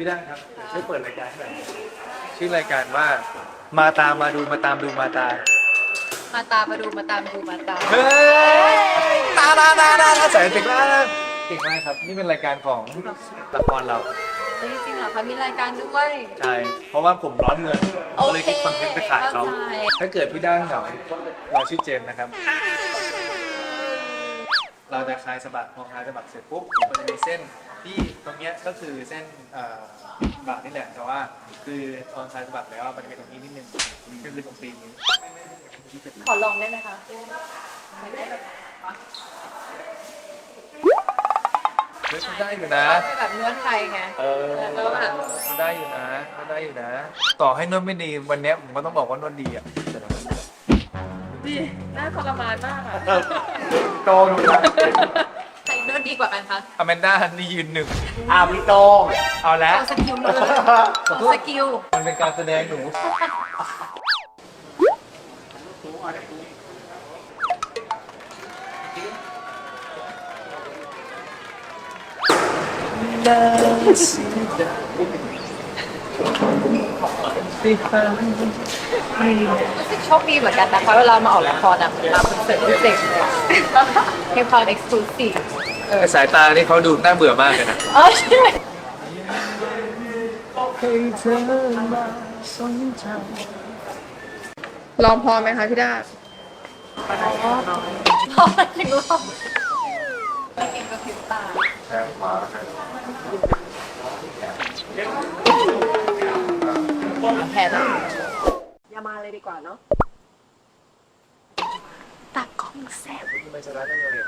พี่ดังครับช่วยเปิดรายการให้หน่อยชื่อรายการว่ามาตามมาดูมาตามดูมาตามมาตามมาดูมาตามดูมาตามเฮ้ยตาตาตาตาตาแสนเก่งมากเก่งมากครับ นี่เป็นรายการของละครเราเฮ้ยจริงเหรอคะมีรายการด้วย ใช่เพราะว่าผมร้อนเงินโอก็เลยเคคิดคอนเทนต์ไปขายเขาเข้าใจ ถ้าเกิดพี่ด้านเหงาเราชื่อเจมส์นะครับ เราจะคลายสะบักพอคลายสะบักเสร็จปุ๊บมันจะมีเส้น ที่ตรงเนี้ยก็คือเส้นเอ่อบ่านี่แหละแต่ว่า คือตอนคลายสะบักแล้วมันจะมีตรงนี้นิดนึงก็คือตรงตีนนี้ขอลองได้ไหมคะเฮ้ยมันได้อยู่นะชอบแบบนวดไทยไงเออแล้วแบบมันได้อยู่นะมันได้อยู่นะ ต่อให้นวดไม่ดีวันเนี้ยผมก็ต้องบอกว่านวดดีอะดีน่าทรมานมากอะโตดูนะ ใครนวดดีกว่ากันคะอแมนด้านี่ยืนหนึ่งอ้าวพี่โตงเอาแล้ว เอาสกิลเลยเอาสกิลมันเป็นการแสดงหนู รู้สึกโชคดีเหมือนกันนะคะเวลามาออกละครอะมาคอนเสิร์ตพิเศษเลยอะเทปคอนเอ็กซ์คลูซีฟเออสายตานี่เขาดูน่าเบื่อมากเลยนะเออใช่ลองพอไหมคะพี่ดาพอถึงรอบไม่เก่งก็ผิวตาแพ้แล้วอย่ามาเลยดีกว่าเนาะตากล้องแซ่บไม่ชนะได้เลย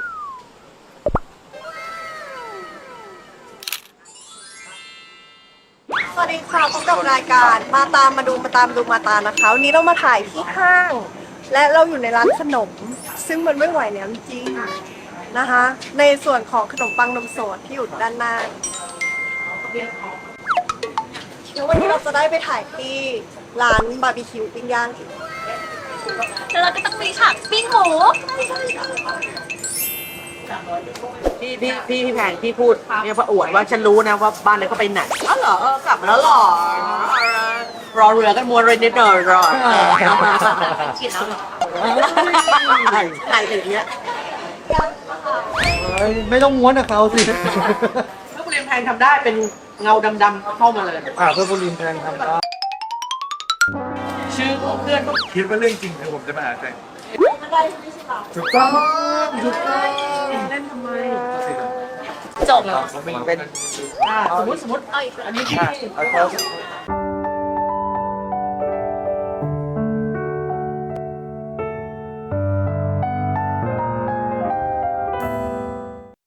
สวัสดีค่ะพบกับรายการมาตามมาดูมาตามดูมาตามนะคะวันนี้เรามาถ่ายที่ห้าง และเราอยู่ในร้านขนม ซึ่งมันไม่ไหวแล้วจริงๆนะคะ ในส่วนของขนมปังนมสดที่อยู่ด้านหน้า แล้ววันนี้เราจะได้ไปถ่ายที่ร้านบาร์บีคิวปิ้งย่างอีกแล้วเราก็ต้องมีฉากปิ้งหมูพี่พี่พี่พี่แพงพี่พูดเนี่ยพระอวดว่าฉันรู้นะว่าบ้านนั้นเขาไปไหนอ๋อเหรอเออกลับมาแล้วเหรอรอเรือกันมัวเลยนิดหน่อยรอกินแล้วเหรอถ่ายอย่างเงี้ยไม่ต้องม้วนกับเขาสิถ้าคุณเรียนแพงทำได้เป็น เงาดำๆเข้ามาเลย อ่าเพื่อนบุรินทร์แพงทำได้ชื่อของเพื่อนก็คิดว่าเรื่องจริงคือผมจะมาหาใครถูกต้องถูกต้องเล่นทำไมจบแล้วผมไม่เป็นอ่าสมมติสมมติเอาอีกอันนี้พี่ เอาเขา